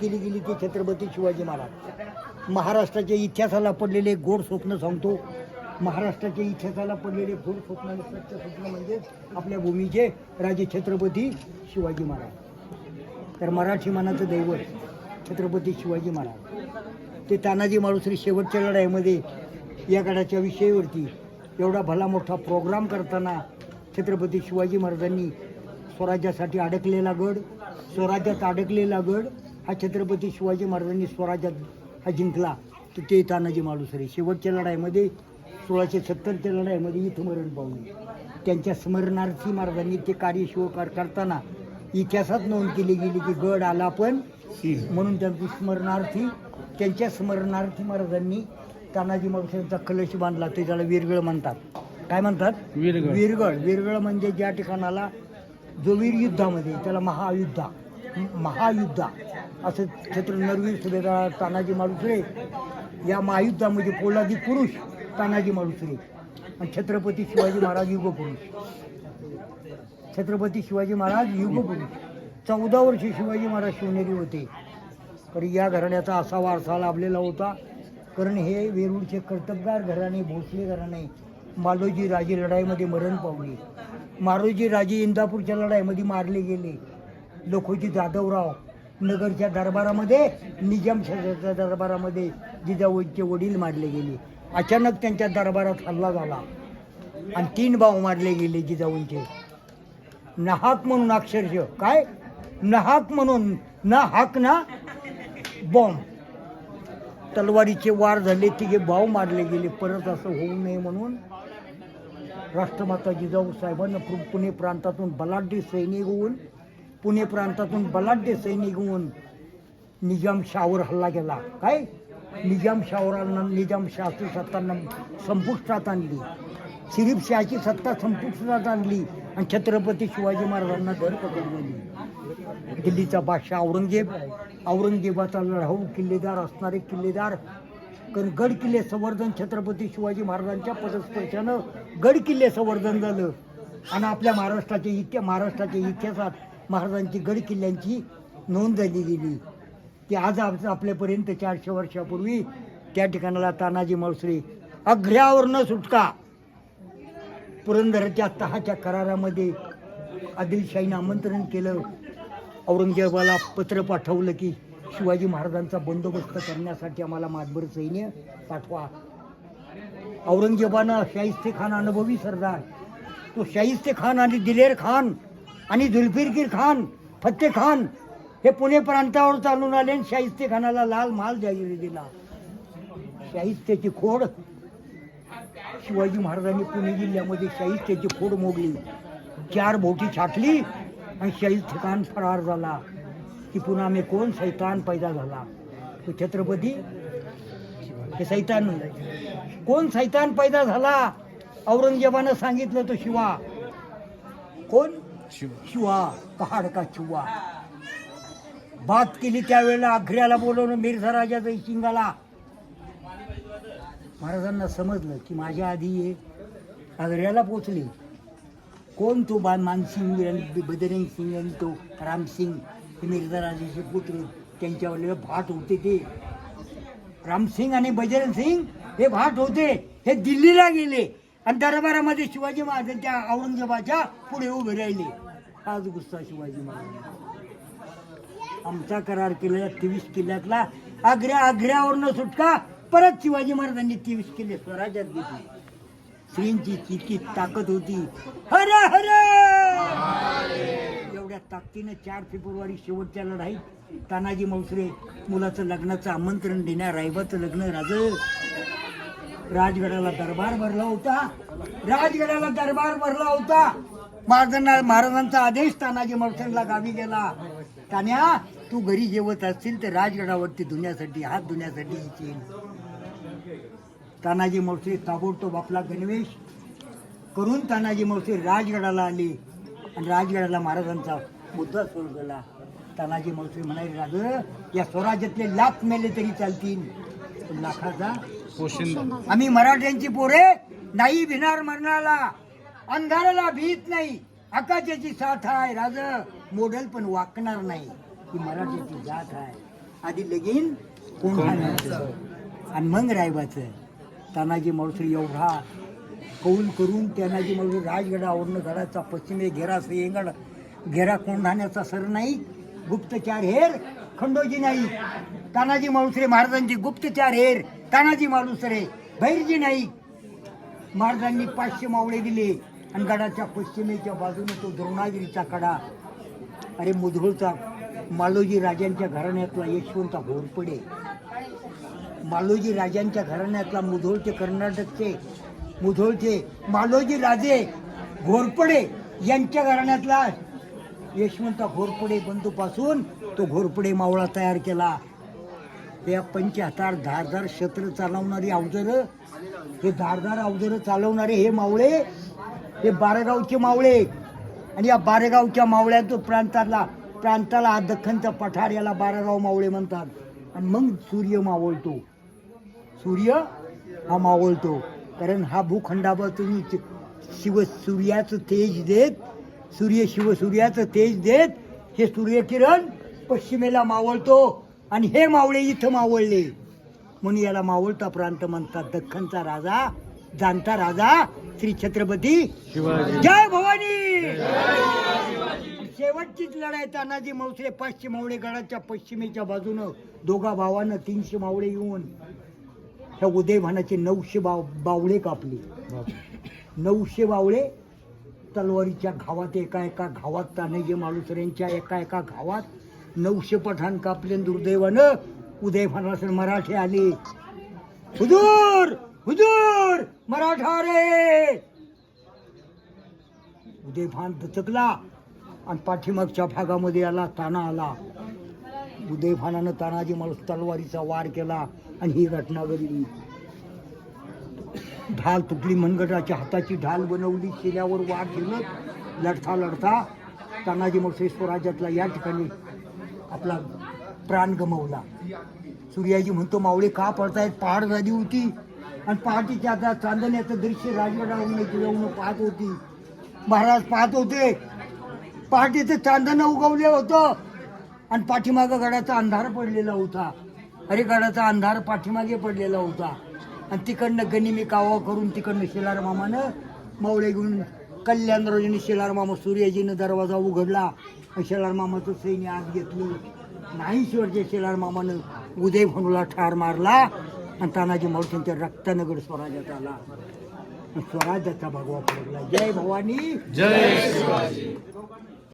केली गेली ते छत्रपती शिवाजी महाराज. महाराष्ट्राच्या इतिहासाला पडलेले गोड स्वप्न सांगतो. महाराष्ट्राच्या इतिहासाला पडलेले गोड स्वप्न आणि सत्य स्वप्न म्हणजे आपल्या भूमीचे राजे छत्रपती शिवाजी महाराज. तर मराठी मनाचं दैवत छत्रपती शिवाजी महाराज. ते तानाजी माळुसरी शेवटच्या लढाईमध्ये या गडाच्या विषयावरती एवढा भला मोठा प्रोग्राम करताना छत्रपती शिवाजी महाराजांनी स्वराज्यासाठी अडकलेला गड स्वराज्यात अडकलेला गड हा छत्रपती शिवाजी महाराजांनी स्वराज्यात हा जिंकला. तर ते तानाजी मालुसरे शेवटच्या लढाईमध्ये सोळाशे सत्तरच्या लढाईमध्ये इथं मरण पावले. त्यांच्या स्मरणार्थी महाराजांनी ते कार्य शिवकार करताना इतिहासात नोंद केली गेली की गड आला पण म्हणून त्यांची स्मरणार्थी त्यांच्या स्मरणार्थी महाराजांनी तानाजी मालुसरेंचा कलश बांधला. ते त्याला वीरगळ म्हणतात. काय म्हणतात? वीरगळ. वीरगळ वीरगळ म्हणजे ज्या ठिकाणाला जो वीर युद्धामध्ये त्याला महायुद्धा. महायुद्धा. असं छत्र नरवीर सुभेदार तानाजी माडुसरे या महायुद्धामध्ये पोलादी पुरुष तानाजी मालुसरे आणि छत्रपती शिवाजी महाराज युग पुरुष छत्रपती शिवाजी महाराज युग पुरुष चौदा वर्ष शिवाजी महाराज शिवनेरी होते. तर या घराण्याचा असा वारसा लाभलेला होता कारण हे वेरूळचे कर्तबगार घराणे भोसले घराणे मालोजी राजे लढाईमध्ये मरण पावले. मारोजी राजे इंदापूरच्या लढाईमध्ये मारले गेले. लोखोजी जाधवराव नगरच्या दरबारामध्ये निजामशाहीच्या दरबारामध्ये जिजाऊंचे वडील मारले गेले. अचानक त्यांच्या दरबारात हल्ला झाला. आणि तीन भाऊ मारले गेले जिजाऊंचे. नहाक म्हणून अक्षरशः काय? नहाक म्हणून ना हाक ना बॉम्ब. तलवारीचे वार झाले तिघे भाव मारले गेले. परत असं होऊ नये म्हणून राष्ट्रमाता जिजाऊ साहेबांना पुणे प्रांतातून बलाढ्य सैनिक होऊन पुणे प्रांतातून बलाढ्य सैनिक होऊन निजामशाहवर हल्ला केला. काय? निजाम निजामशाहची सत्ता संपुष्टात आणली. शिरीफशाहची सत्ता संपुष्टात आणली आणि छत्रपती शिवाजी महाराजांना धर पकडली दिल्लीचा बादशाह औरंगजेब औरंगजेबाचा लढाऊ किल्लेदार असणारे किल्लेदार कारण गड किल्ले संवर्धन छत्रपती शिवाजी महाराजांच्या पदस्पर्शानं गड किल्ले संवर्धन झालं. आणि आपल्या महाराष्ट्राच्या इतिहा महाराष्ट्राच्या इतिहासात महाराजांची गड किल्ल्यांची नोंद झाली गेली. ती आज आप आपल्यापर्यंत चारशे वर्षापूर्वी त्या ठिकाणाला तानाजी मावसरे अघ्र्यावर न सुटका. पुरंदरच्या तहाच्या करारामध्ये आदिलशाहीनं आमंत्रण केलं. औरंगजेबाला पत्र पाठवलं की शिवाजी महाराजांचा बंदोबस्त करण्यासाठी आम्हाला मातबर सैन्य पाठवा. औरंगजेबानं शाहिस्ते खान अनुभवी सरदार. तो शाहिस्ते खान आणि दिलेर खान आणि जुल्फिरकीर खान फत्ते खान हे पुणे प्रांतावर चालून आले आणि शाहिस्ते खानाला लाल माल जाहीर दिला. शाहिस्तेची खोड शिवाजी महाराजांनी पुणे जिल्ह्यामध्ये शाहिस्तेची खोड मोडली. चार बोटी छाटली आणि शहीद खान फरार झाला. की पुन्हा मी कोण? सैतान पैदा झाला. तो छत्रपती? हे सैतान कोण सैतान पैदा झाला? औरंगजेबानं सांगितलं तो शिवा. कोण? शिवा पहाड का शिवा. बात केली त्यावेळेला आग्र्याला बोलवणं मिर्झा राजा जयसिंगाला. महाराजांना समजलं की माझ्या आधी हे आग्र्याला पोचले. कोण तो बा मानसिंग आणि सिंग आणि तो रामसिंग हे मिर्झा राजाचे पुत्र त्यांच्यावर भाट होते ते. रामसिंग आणि बजरंग सिंग हे भाट होते हे दिल्लीला गेले. आणि दरबारामध्ये शिवाजी महाराजांच्या औरंगजेबाच्या पुढे उभे राहिले. आज गुस्सा शिवाजी महाराज आमचा करार केलेला तेवीस किल्ल्यातला आग्र्या आग्र्यावरनं सुटका परत शिवाजी महाराजांनी तेवीस किल्ले स्वराज्यात घेतले. स्त्रींची किती ताकद होती. हर हर! एवढ्या ताकदीनं चार फेब्रुवारी शेवटच्या लढाईत तानाजी मौसरे मुलाचं लग्नाचं आमंत्रण देण्या रायबाचं लग्न राज. राजगडाला दरबार भरला होता. राजगडाला दरबार भरला होता. महाराजांना महाराजांचा आदेश तानाजी मौसरेला गावी गेला. तान्या तू घरी जेवत असतील तर राजगडावरती धुण्यासाठी हात धुण्यासाठी येशील. तानाजी मौसरे ताबडतोब आपला गणवेश करून तानाजी मौसरे राजगडाला आली आणि राजगडाला महाराजांचा मुद्दा सुरू झाला तानाजी मौसरे म्हणाले राज या स्वराज्यातले लाख मेले तरी चालतील. लाखाचा पोशिंदा. आम्ही मराठ्यांची पोरे नाही भिणार मरणाला. अंधाराला भीत नाही. आकाशाची साथ आहे राज. मोडल पण वाकणार नाही. ही मराठ्याची जात आहे. आधी लगीन कोंढाण्याचं आणि मग रायबाचं. तानाजी माळुसरे एवढा कौल करून तानाजी माळुसरे राजगडावरनं गडाचा पश्चिमे घेरा सिंहगड घेरा कोंढाण्याचा सर नाही? गुप्तचार हेर खंडोजी नाही. तानाजी माळुसरे महाराजांचे गुप्तचार हेर. तानाजी माळुसरे भैरजी नाही. महाराजांनी पाचशे मावळे दिले आणि गडाच्या पश्चिमेच्या बाजूने तो द्रोणागिरीचा कडा. अरे मुधोळचा मालोजी राजांच्या घराण्यातला यशवंता घोरपडे मालोजी राजांच्या घराण्यातला मुधोळचे कर्नाटकचे मुधोळचे मालोजी राजे घोरपडे यांच्या घराण्यातला यशवंत घोरपडे बंधूपासून तो घोरपडे मावळा तयार केला. त्या पंचहातार धारदार शस्त्र चालवणारी अवजारं हे धारदार अवजारं चालवणारे हे मावळे हे बारेगावचे मावळे. आणि या बारेगावच्या मावळ्यात प्रांताला प्रांताला हा दख्खनचा पठार याला बारेगाव मावळे म्हणतात. आणि मग सूर्य मावळतो. सूर्य हा मावळतो. कारण हा भूखंडावर तुम्ही शिव सूर्याचं तेज देत सूर्य शिव सूर्याचं तेज देत हे सूर्यकिरण पश्चिमेला मावळतो आणि हे मावळे इथं मावळले. म्हणून याला मावळता प्रांत म्हणतात. दख्खनचा राजा जाणता राजा श्री छत्रपती जय भवानी! शेवटचीच लढाई तानाजी मावसरे पाचशे मावळे गडाच्या पश्चिमेच्या बाजूनं दोघा भावानं तीनशे मावळे येऊन ह्या उदयभानाचे नऊशे बाव बावळे कापले. नऊशे बावळे तलवारीच्या घावात एका एका घावात तानाजी मालुसऱ्यांच्या एका एका घावात नऊशे पठाण कापले दुर्दैवानं दुर्दैवानं उदयभानाला मराठे आले. हुजूर! हुजूर! मराठा रे! उदयफान दचकला आणि पाठीमागच्या भागामध्ये आला ताना आला. उदयभानानं तानाजी माणूस तलवारीचा वार केला आणि ही घटना घडली. ढाल तुटली मनगटाच्या हाताची ढाल बनवली शिल्यावर वार केलं लढता लढता तानाजी माणूस स्वराज्यातला या ठिकाणी आपला प्राण गमावला. सूर्याजी म्हणतो मावळे का पडतायत? पहाड झाली होती आणि पहाटेच्या आता चांदण्याचं दृश्य राजगडावरून येऊन पाहत होती. महाराज पाहत होते. पहाटेचं चांदणं उगवलं होतं आणि पाठीमागं गडाचा अंधार पडलेला होता. अरे गडाचा अंधार पाठीमागे पडलेला होता. आणि तिकडनं गनिमी कावा करून तिकडनं शिलार मामानं मावळे घेऊन कल्याण शिलार मामा सूर्यजीनं दरवाजा उघडला. आणि शेलार मामाचं सैन्य आत घेतलं. नाही शेवटच्या शेलार मामानं उदय भनुला ठार मारला. आणि तानाजी मावशींच्या रक्तानगर स्वराज्यात आला. स्वराज्याचा भगवा पडला. जय भवानी. जय शिवाजी.